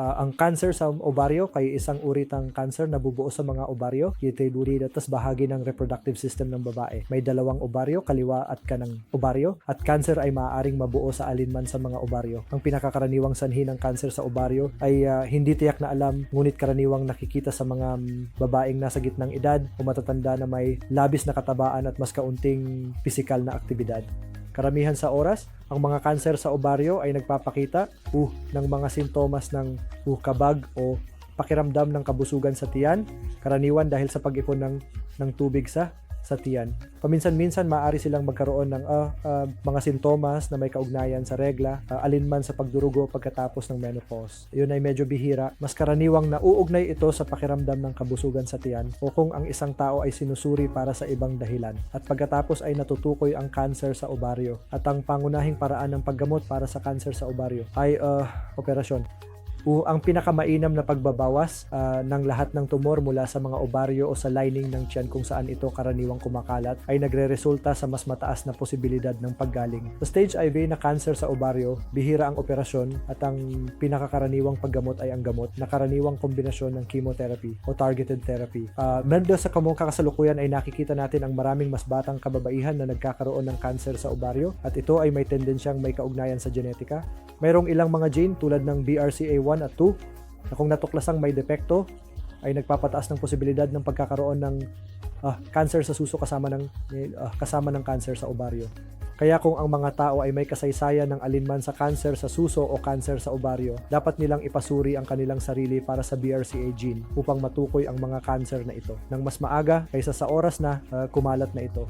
Ah, ang cancer sa ovaryo kay isang uri ng cancer na bubuo sa mga ovaryo. Duri tas bahagi ng reproductive system ng babae. May dalawang ovaryo, kaliwa at kanang ovaryo. At cancer ay maaaring mabuo sa alinman sa mga ovaryo. Ang pinakakaraniwang sanhi ng cancer sa ovaryo ay ah, hindi tiyak na alam, ngunit karaniwang nakikita sa mga mm, babaeng nasa gitnang edad o matatanda na may labis na katabaan at mas kaunting pisikal na aktibidad. Karamihan sa oras, ang mga kanser sa ovaryo ay nagpapakita uh, ng mga sintomas ng uh, kabag o pakiramdam ng kabusugan sa tiyan, karaniwan dahil sa pag-ipon ng, ng tubig sa sa tiyan. Paminsan-minsan maaari silang magkaroon ng ah, ah, mga sintomas na may kaugnayan sa regla, ah, alinman sa pagdurugo pagkatapos ng menopause. Yun ay medyo bihira. Mas karaniwang nauugnay ito sa pakiramdam ng kabusugan sa tiyan o kung ang isang tao ay sinusuri para sa ibang dahilan. At pagkatapos ay natutukoy ang cancer sa ovaryo. At ang pangunahing paraan ng paggamot para sa cancer sa ovaryo ay ah, operasyon. O ang pinakamainam na pagbabawas ah, ng lahat ng tumor mula sa mga ovaryo o sa lining ng tiyan kung saan ito karaniwang kumakalat ay nagre-resulta sa mas mataas na posibilidad ng paggaling. Sa stage IV na cancer sa ovaryo, bihira ang operasyon at ang pinakakaraniwang paggamot ay ang gamot na karaniwang kombinasyon ng chemotherapy o targeted therapy. Uh, Mendo sa kamong kakasalukuyan ay nakikita natin ang maraming mas batang kababaihan na nagkakaroon ng cancer sa ovaryo at ito ay may tendensyang may kaugnayan sa genetika Mayroong ilang mga gene tulad ng BRCA1 at 2 na kung natuklasang may depekto ay nagpapataas ng posibilidad ng pagkakaroon ng ah, cancer sa suso kasama ng ah, kasama ng cancer sa ovaryo. Kaya kung ang mga tao ay may kasaysayan ng alinman sa cancer sa suso o cancer sa ovaryo, dapat nilang ipasuri ang kanilang sarili para sa BRCA gene upang matukoy ang mga cancer na ito nang mas maaga kaysa sa oras na ah, kumalat na ito.